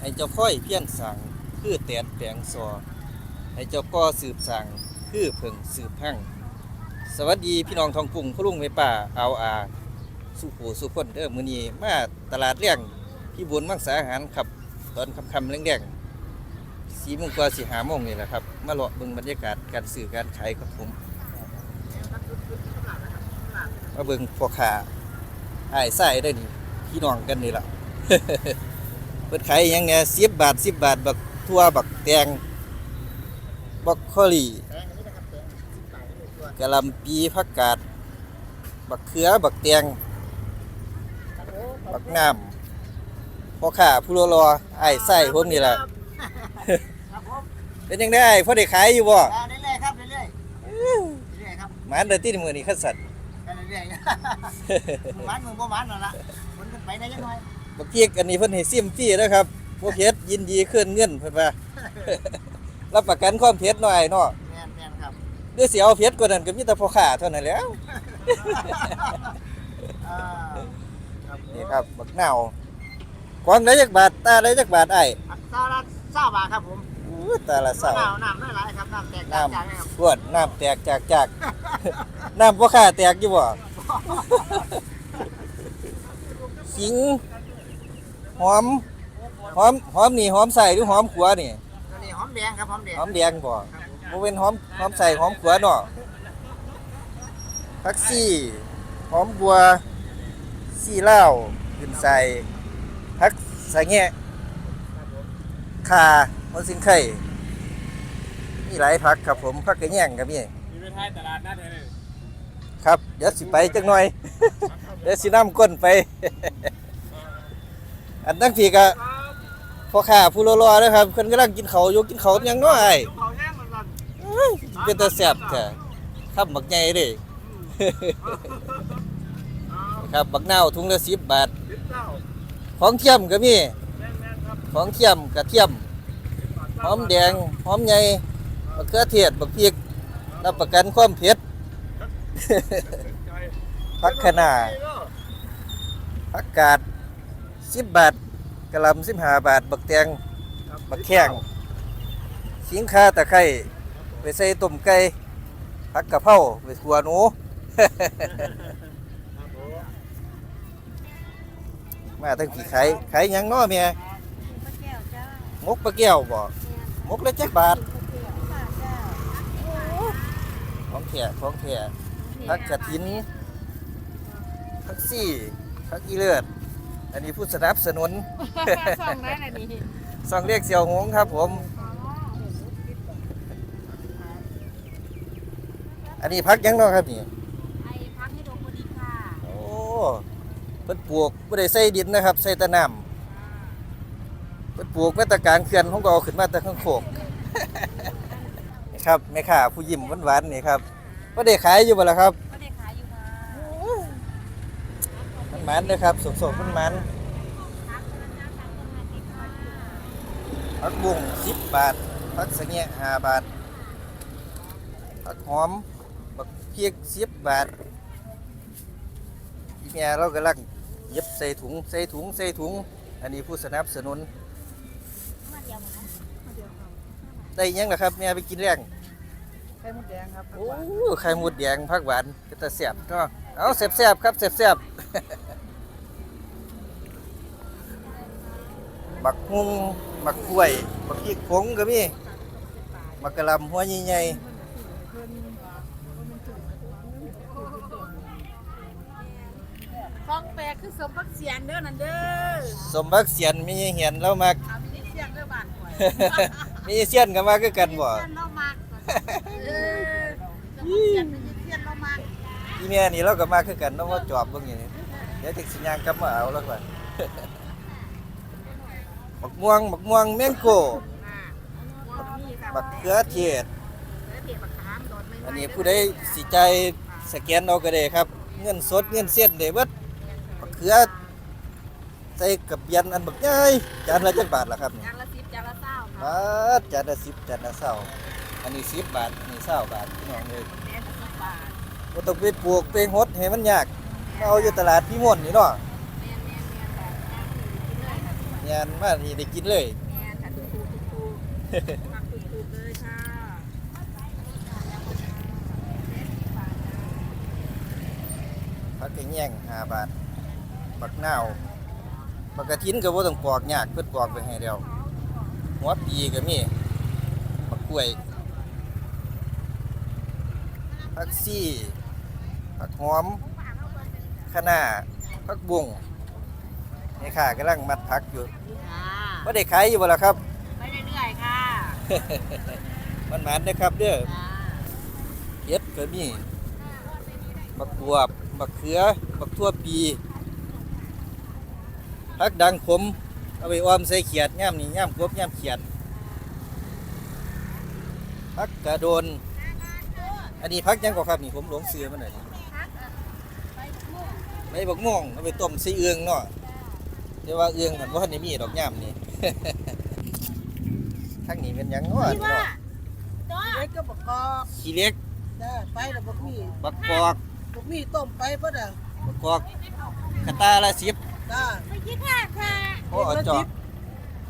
ให้เจ้าค่อยเพี้ยนสั่งคือแตนแปลงซอให้เจ้าก่อสืบสั่งคือเพิ่งสืบพังสวัสดีพี่น้องทองกรุงพลุ่งแม่ป่าเอาอาสุโขสุคนเด้อมือนีมาตลาดเลี้ยงพี่บุญมังสาอาหารครับ ตอนค่ำๆแรงๆสีมงกว่าสิหามงนี่แหละครับ มาเลาะเบิ่งบรรยากาศการซื้อการขายครับผมมาเบิ่งพ่อค้าอ้ไส้ได้นี่พี่น้องกันนี่แหละ เปิดขายหยังแหน่10บาท10บาท บักทั่วบักแตงบักคอลี่กะหล่ำปีผักกาด บักเขือบักแตงบักน้ำพ่อค้าผู้รอๆอ้ายไส้ผมนี่ล่ะครับผมเป็นจังได๋พอได้ขายอยู่บ่อ่าเรื่อยๆครับเรื่อยๆเรื่อยๆครับหมานเด้อที่มื้อนี้คัดสัตว์กันเรื่อยๆมึงมันมึงบ่มันนั่นล่ะคนขึ้นไปได้ยังไง บักเกียกอันนี้เพิ่นให้ซิมฟรีนะครับบ่เผ็ดยินดีคืนเงินเพิ่นว่า รับประกันความเผ็ดหน่อยเนาะแม่นแม่นครับเดี๋ยวสิเอาเผ็ดกว่านั้นก็มีแต่พ่อค้าเท่านั้นแหล้ว อ่าครับนี่ครับบักนาวกวางได้จักบาทตาได้จักบาทอ้ายอัตราละเศร้าบาทครับผมอู้ตาละเศร้าน้ำน้ำไม่หลายครับน้ำแตกน้ต่างกันครับำพวดน้ำแตกจากจาก น้ำพ่อค้าแตกอยู่บ่สิง หอมหอมหอมนี่หอมใส่หรือหอมขัวนี่ตัวนี้หอมแดงครับหอมแดงหอมแดงบ่ครับผมบ่เป็นหอมหอมใส่หอมขัวเนาะผักซี่หอมบัวซี่เหล้าวขึ้นใส่ผักสะแงะข่าหัวสิงไข่มีหลายผักครับผมผักกระแยงก็มีมีไปท้ายตลาดนัดเลยครับเดี๋ยวสิไปจักหน่อย เดี๋ยวสินำก้นไป อันตั้งพี่ก็พ่อค้าผู้รอๆนะครับเพิ่นกำลังกินเขาวอยู่กินเขาวยังน้อยเขาแย่งมันก่อนเป็นตาแซ่บแท้ครับบักใหญ่เด้ ครับบักนาวถุงละ10บาทสิบเก้าของเทียมก็มี แม่นแม่นครับของเทียมกระเทียม หอมแดง หอมใหญ่มะเขือเทศบักพริก รับประกันความเผ็ดผักคะน้าผักกาด 10บาทกะหล่ำ15บาท บักแตงบักแข้งขิงข่าตะไคร้ไปใส่ต้มไก่ผักกะเพราไปขัวหนูมาทั้งกี่ขายขายหยังเนาะแม่ปลาแก้วจ้ามกปลาแก้วบ่มกละจักบาทปลาแก้วค่ะจ้าของแท้ของแท้ผักกระถินผักซี่ผักอีเลือด อันนี้ผู้สนับสนุนส่องได้น่ะนี่ส่องเรียกเสี่ยวหงครับผม อันนี้พักหยังเนาะครับนี่ไอ้พักให้ดมพอดีค่ะโอ้เพิ่นปลูกบ่ได้ใส่ดินนะครับใส่แต่น้ำเพิ่นปลูกมาแตะกลางเขื่อนผมก็เอาขึ้นมาแต่ข้างโคกนี่ครับแม่ค้าผู้ยิ้มหวานๆนี่ครับบ่ได้ขายอยู่บ่ล่ะครับ ก็ได้ขายอยู่ค่ะ มันมันเลยครับสดๆมันมันผักบุ้ง10บาทผักสะแงะ5บาทผักหอมบักเพียก10บาทอีแม่เรากำลังเย็บใส่ถุงใส่ถุงใส่ถุง อันนี้ผู้สนับสนุนมาเดียวหมดนะมาเดียวค่ะได้อิหยังล่ะครับแม่ไปกินแรงไข่มดแดงครับโอ้ไข่มดแดงผักหวานก็ตะแซ่บเนาะเอาแซ่บๆครับแซ่บๆ บักฮุงบักกล้วยบักพริกผงก็มีบักกะหล่ำหัวใหญ่ของแปลกคือสมบักเสียนเด้อนั่นเด้อๆสมบักเสียนมีเหียนแล้วมักเอาไม่ได้เสียนเด้อบ้านข่อยมีเสียนก็มาคือกันบ่เสียนเรามากเออสมบักเสียนเป็นเสียนเรามากอีแม่นี่เราก็มาคือกันเนาะว่าจอบเบิ่งอย่างนี้เดี๋ยวติกสิย่างกลับมาเอาแล้วก่อน บักม่วงบักม่วงแมงโก้อ่านี่ค่ะบักเขือเทศเทศบักขามโดนไม่ไหวอันนี้ผู้ใดสิใจายสแกนเอาก็ได้ครับ เงินสดเงินเส้นได้เบิดบักเขือใส่กับยันอันบักใหญ่จานละจักบาทล่ะครับนี่จานละสิบจานละเศร้าค่ะบาทจานละ10จานละ20อันนี้10บาทอันนี้20บาทพี่น้องเอ้ยแม่นสิบบาทบ่ต้องไปปลูกไปหดให้มันยากมาเอาอยู่ตลาดพี่ม่วนนี่เนาะ งานมานี่ได้กินเลย แม่ค่ะถูกถูกถูกถูกมักถูกถูกเลยค่ะผักกระแยงห้าบาทบักนาวบักกระถินก็บ่ต้องปอกยากเพิ่นปอกไปให้แล้วหัวปีก็มีบักกล้วยผักซี่ผักหอมคะน้าผักบุ้ง นี่ค่ะกำลังมัดผักอยู่ค่ะบ่ได้ขายอยู่บ่ล่ะครับ ไปเรื่อยๆค่ะมันหมันนะครับเด้อค่ะเห็ดก็มีบักบวบบักเขือบักทั่วปีผักดังขมเอาไปอ้อมใส่เขียดย่ามนี่ย่ามกบย่ามเขียดผักกระโดน อันนี้ผักหยังก็ครับนี่ผมหลงเสือมันหน่อยใบบักม่วงเอาไปต้มใส่เอืองเนาะ แต่ว่าเอืองมันบ่ทันได้มีดอกย่ามนี่ ทั้งนี้เป็นหยังเนาะนี่เนาะเล็กก็บอกกอกขี้เล็กเด้อไปแล้วบอกมีบักกอกบอกมีต้มไปเพิ่นอะบักกอกกระตาละสิบจ้าไปคิดค่ะค่ะโอ้เอาจอก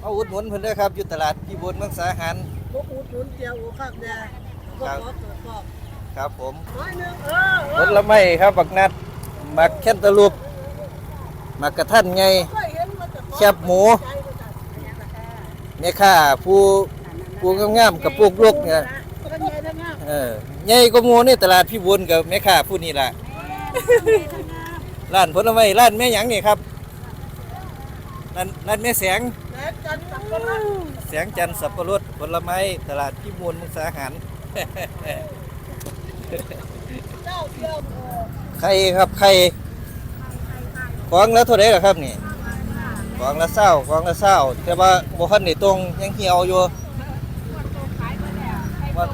เอาอุดหนุนเพิ่นเด้อครับอยู่ตลาดพี่บุญเมืองสาหารบอกอุดหนุนเจียวข้างแดงบอกกอกบอกกอกครับผมน้อยหนึงเออเอผอลไม้ครับบักนัดบักแคนตาลูปบักกระทันไง แคบหมูแม่ค้าผู้ผู้งามๆกับพวกลูกเนี่ยกันใหญ่ทั้งงามเออใหญ่กว่าหมู่ในตลาดพี่บุญกับแม่ค้าผู้นี้ล่ะร้านผลไม้ร้านแม่หยังนี่ครับร้านร้านแม่แสงแหนจันทร์สับปะรดแสงจันทร์สับปะรดผลไม้ตลาดพี่บุญเมืองสาหารเจ้าเดียวเออไข่ครับไข่ฟองแล้วเท่าไหร่ล่ะครับนี่ ฟองละเศร้าฟองละเศร้าแต่ว่าบ่ทันได้ตรงยังเหี่ยวอยู่มัน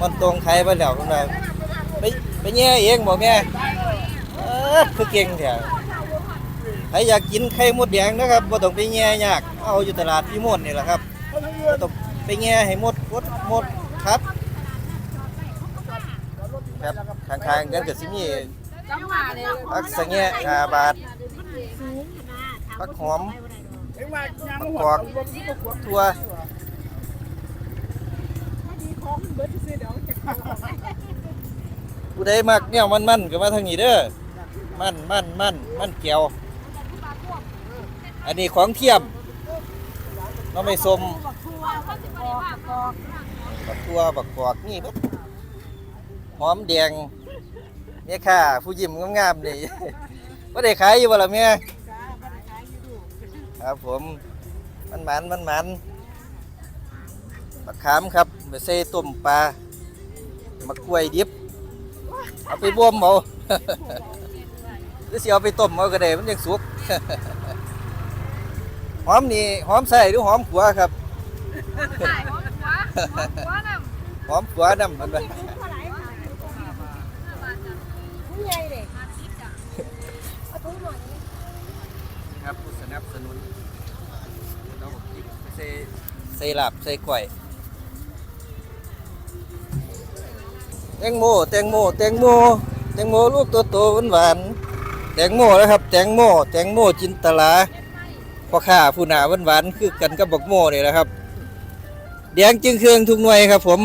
มันตรงไข่ไปแล้วคุณนายไปไปแย่เองบ่แม่เออคือเก่งแท้ใครอยากกินไข่มดแดงนะครับบ่ต้องไปแย่ยากเอาอยู่ตลาดพี่มดนี่แหละครับบ่ต้องไปแย่ให้หมดหมดหมดครับครับข้างๆกันก็สิมีจังหวะเลยผักสะแงะห้าบาท ผักหอมผักกอกทั่วผู้ใดมักเนี่ยมันมันๆก็มาทางนี้เด้อมันมันมันมันเกี่ยว อันนี้ของเทียมเราไม่สมบักทั่วบักกอกนี่เบิดหอมแดงเนี่ยค่ะ ผู้ยิ้มงามๆนี่ว่าได้ขายอยู่บ่ล่ะแม่ ครับผมมันหมันมันหมันมะขามครับไปใส่ต้มปลามะกล้วยดิบเอาไปบ่มเอาหรือสิเอาไปต้มเอาก็ได้มันยังสุกหอมนี่หอมใส่หรือหอมขัวครับหอมขัวน้ำมันไป ส่ลาบใส่กล้วยแตงโมแตงโมแตงโมแตงโมลูกโตโตหวานหวานแตงโมนะครับแตงโมแตงโมจินตลาพ่อค้าผู้หนาหวานหวานคือกันกับบักโมนี่แหละครับแดงจึงเครื่องทุกหน่วยครับ ผม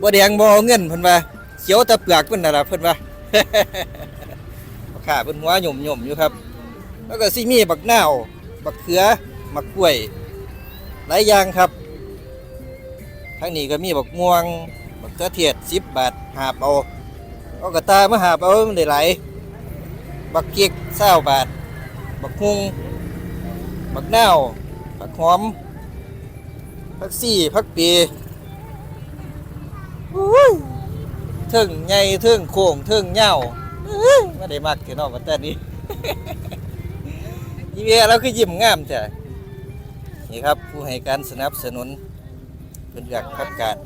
บ่แดงบ่เอาเงินเพิ่นว่าเขียวต่เปลือกเพิ่นน่ะล่ะเพิ่นว่าพ่อค้าเพิ่นหัวหย่มๆอยู่ครับ แล้วก็ซิมีบักนาวบักเขือบักกล้วย หลายอย่างครับทางนี้ก็มีบักม่วงบักเขือเทศสิบบาทหาบเอาเอากระตามาหาบเอามันได้หลายบักเกียกเศร้าบาท บักฮุงบักนาวบักหอมผักซี่ผักปีอุ้ยเทิงใหญ่เทิงโค้งเทิงเหย้าอุ้ยไม่ได้มักเท่านอกมาแต่นี้อีเวียเราคือยิ้มงามจ้ะ นี่ครับผู้ให้การสนับสนุนเป็นอยากพักการ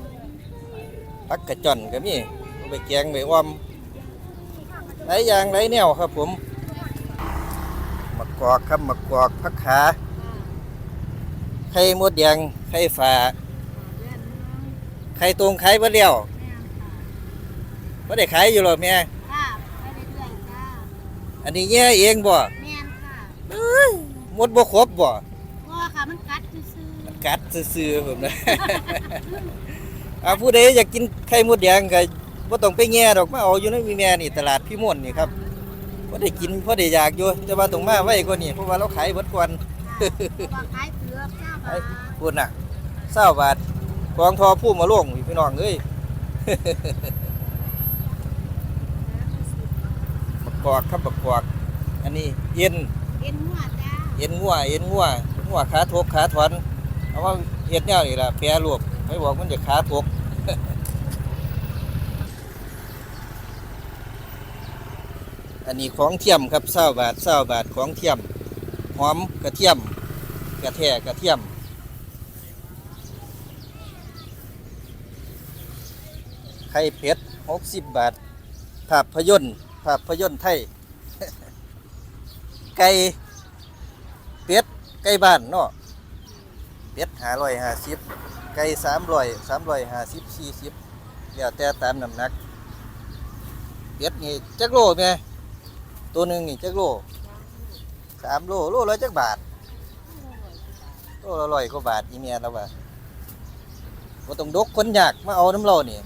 พักกระจ่อนก็มีเอาไปแกงไปอ้อมหลายอย่างหลายแนวครับผมมะกอกครับมะกอกพักขาไข่มดแดงไข่ฝาไข่ตรงไข่บะเดียวบ่ได้ขายอยู่หรอแม่ค่ะไปเรื่อยๆจ้าอันนี้แย่เองบ่แม่นค่ะเมดบ่ครบบ่ ซื่อๆผมนะอ่าผู้ใดอยากกินไข่มดแดงก็บ่ต้องไปแง่ดอกมาเอาอยู่ในวีแม่นี่ตลาดพี่ม่วนนี่ครับบ่ได้กินบ่ได้อยากอยู่แต่ว่าต้องมาไว้กว่านี้เพราะว่าเราขายเบิดก่อนๆว่าขายเปลือกเจ้าไอ้บาทพูดน่ะเศร้าบาทกองทอผู้มาล่วงพี่น้องเอ้ยบักกอกครับบักกอกอันนี้เย็นเอ็นหัวจ้าเย็นงัวเย็นงัวงัวขาทกขาถอน เอาว่าเฮ็ดแนวนี่ล่ะแปรรูปให้บอกมันจะขาทกอันนี้ของเทียมครับเศร้าบาทเศร้าบาทของเทียมหอมกระเทียม กระแทกกระเทียมไข่เป็ดหกสิบบาท ภาพยนตร์ภาพยนตร์ไทย ไก่เป็ดไก่บ้านเนาะ เป็ดหาร้อยห้าสิบไก่สามร้อยสามร้อยห้าสิบสี่สิบแล้วแต่ตามน้ำหนักเป็ดนี่จักโลแม่ตัวหนึ่งนี่จักโลสามโลโลละจักบาทโลละร้อยกว่าบาทอีเมียแล้วว่าบ่ต้องดกคนอยากมาเอาน้ำเรานี่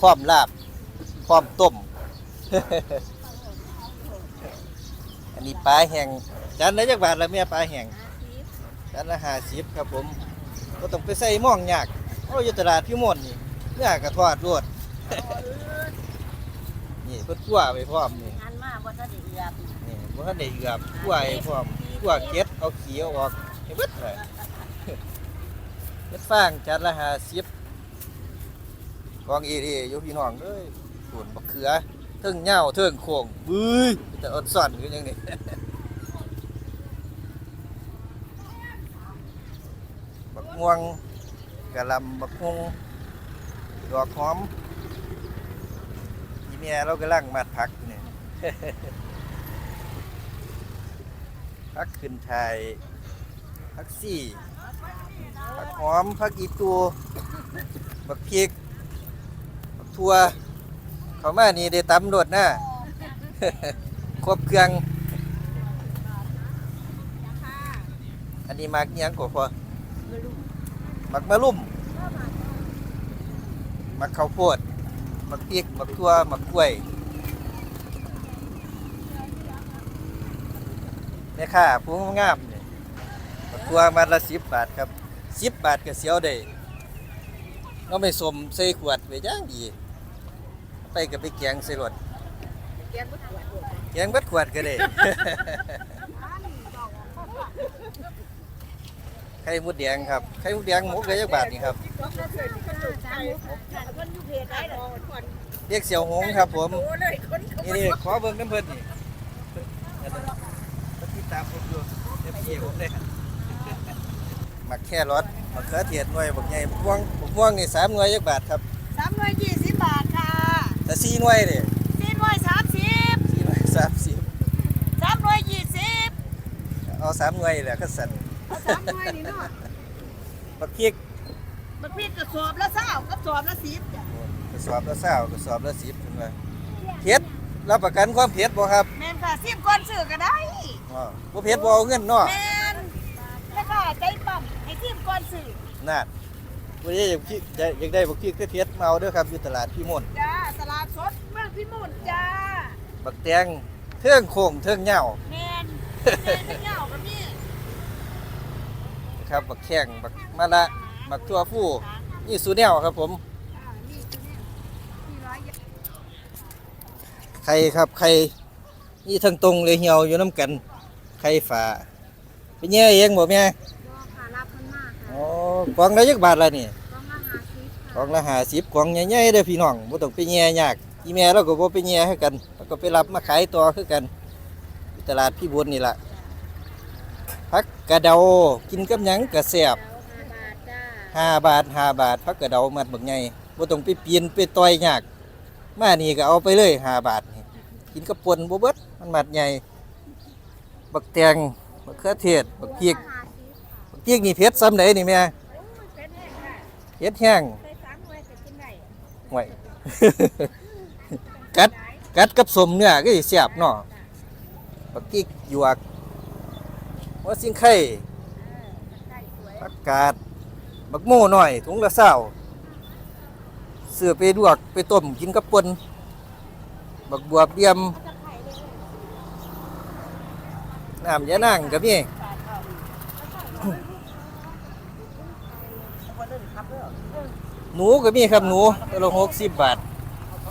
พร้อมลาบพร้อมต้ม อันนี้ปลาแห้งจานละจักบาทละแม่ปลาแห้ง จานละห้าสิบครับผมก็ต้องไปใส่หม่องยากโอ้อยู่ตลาดพี่มนต์นี่เนื้อกระทอดรวดนี่เพิ่นคั่วไปพร้อมนี่งานมาบ่ทันได้เอือบนี่บ่ทันได้เอือบคั่วให้พร้อมคั่วเก็ดเอาขี้เอาออกให้เบิดเลยเฮ็ดฟางจานละห้าสิบกองอีดีอยู่พี่น้องเอ้ยส่วนบักเขือเทิงเหย้าเทิงโค้งบึ้ยแต่อดซ่อนอยู่จังนี้ บัก ม่วงกะลำบักฮุงดอกหอมอีเมียเรากำลังมัดผักอยู่นี่ผักขึ้นไทยผักซี่ผักหอมผักอีตูบักพริก บักทัว เขามานี่ได้ตำรวจนะครบเครื่อง อันนี้มากอิหยังกว่าพอ มักมะลุ่มมักข้าวโพดมักพริกมักทั่วมักกล้วยแม่ค่าผู้งามเนี่ยมักทั่วมาละสิบบาทครับสิบบาทก็เสียวได้ก็ไม่สมใส่ขวดไปย่างดี ไปกับไปแกงใส่รถแกงบัดขวดก็ได้ ไข่มดแดงครับไข่มดแดงหมกเลยจักบาทนี่ครับเรียกเสี่ยวหงครับผมนี่นี่ขอเบิ่งน้ำเพิ่นนี่เพิ่นเพิ่นติดตามผมอยู่เอฟซีผมเลยมักแค่รสมักเขือเทียดหน่วยบักใหญ่บักม่วงบักม่วงนี่สามหน่วยจักบาทครับสามร้อยยี่สิบบาทค่ะแต่สี่หน่วยนี่สี่ร้อยสามสิบสี่หน่วยสามสิบสามร้อยยี่สิบเอาสามหน่วยแหละก็สั่น เอาสามร้อยนี่เนาะบักพริกมันพี่กระสอบละเศร้ากับสอบละสิบจ้ะกระสอบละเศร้ากระสอบละสิบเพิ่นว่าเผ็ดรับประกันความเผ็ดบ่ครับแม่นค่ะสิบก้อนซื้อก็ได้อ๋อบ่เผ็ดบ่เอาเงินเนาะแม่นแล้วก็ใจปั๊มให้สิบก้อนซื้อนั่นบ่ได้อยากคิดอยากได้บักพริกเผ็ดๆมาเอาเด้อครับอยู่ตลาดพี่มนต์จ้าตลาดสดเมืองพิมุนจ้าบักแตงเทิงโค้งเทิงเหย้าแม่นแม่นไม่เหงากับนี่นะ ครับ บักแข้งบักมะละบักทั่วผู้นี่สูแนวครับผมอ่านี่คือเนี่ยสี่ร้อยยี่สิบไข่ครับไข่นี่ทั้งตรงเลยเหี่ยวอยู่น้ำกันไข่ฝาเป็นแย่เองบ่แม่บ่ค่ะรับมันมากค่ะอ๋อกล่องละยักบาทละนี่ก็มาหาซิปกค่ะล่องละ50กล่องใหญ่ๆเด้อพี่น้องบ่ต้องไปแย่ยากอีแม่เราก็บ่ไปแย่คือกันแล้วก็ไปรับมาขายต่อคือกันอยู่ตลาดพี่บุญนี่ล่ะผั กกระเดากินกับหยังก็แซ่บห้าบาทจ้าห้าบาทห้าบาทพักกระเดามัดบักไงบ่ต้องไปเปลี่ยนไปต่อยยากมานี่ก็เอาไปเลยห้าบาทนี่กินกับปนบ่เบิดมันมัดใหญ่บักแตงบักเขือเทศบักพริกหาซิปค่ะบักพริกนี่เผ็ดซ้ำไหนนี่แม่โอ้ยเป็นแห้งค่ะเผ็ดแห้งใส่สามหน่วยก็กินได้ห่วยกัดกัดกับสมเนื้อก็สิแซ่บเนาะบักพริกหยวก หหัวสิงไข่ผักกาดบักโม่หน่อยถุงละเศร้าเสือไปดวกไปต้มกินกับปนบักบัวเบียมน้ำยานั่งกับนี่หนูก็มีครับหนูตัวละหกสิบบาท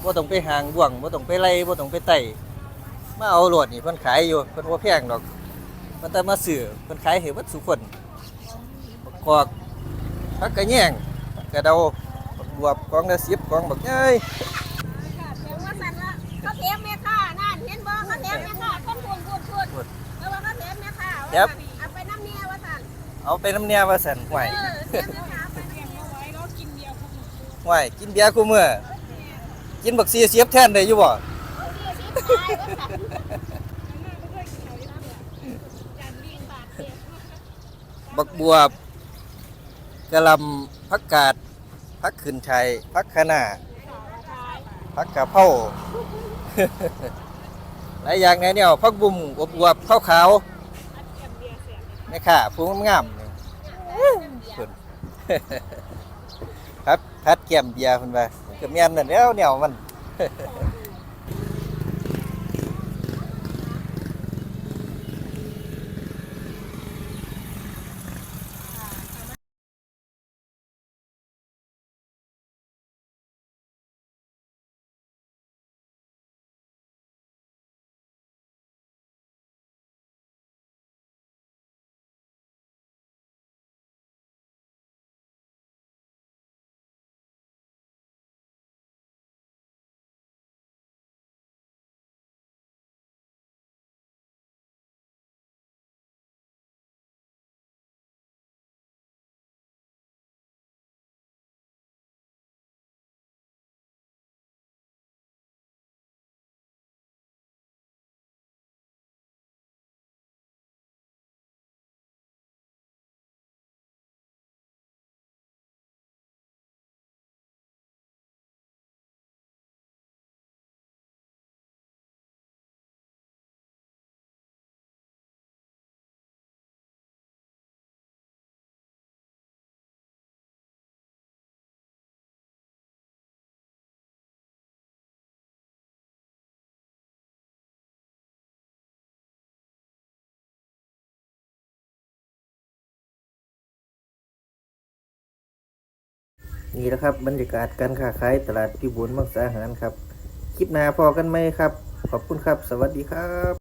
ว่าต้องไปหางบ่วงว่าต้องไปไล่ว่าต้องไปไต่มาเอาโหลดนี่เพิ่นขายอยู่เพิ่นว่าแพงดอก มันแต่มาซื้อเพิ่นขายให้วัดสุคนบักกอกผักกระแยงผักกระเดาบักบวบกองละสิบกองบักใหญ่ว่าสั่นละเขาเทมแม่ค่ะนั่นเห็นบ่เขาเทมแม่ค่ะคนพูดพูดพูดแล้วว่าเขาเทมแม่ค่ะเอาไปน้ำเมียว่าสั่นเอาไปน้ำเนียว่าสันห่วยเออเทมแม่ค่ะไปน้ำเมียไว้แล้วกินเดียวเขาห่วยกินเบียร์คู่มื้อกินบักซีเสียบแทนได้อยู่บ่ เสียชีวิตตายว่าสั่น บักบวบกะหลำผักกาดผักขึ้นชัยผักคะน้าผักกะเพราหลายอย่างในเนี่ยผักบุ้มอบอวบขาวขาวๆนี่ค่ะฟูงามๆนี่เพิ่นครับพัดแก้มเบียร์เพิ่นว่ามันก็แม่นนั่นแหล้วแนวมัน นี่แหละครับบรรยากาศการค้าขายตลาดพิบูลมังสาหารครับ คลิปหน้าพอกันไหมครับ ขอบคุณครับ สวัสดีครับ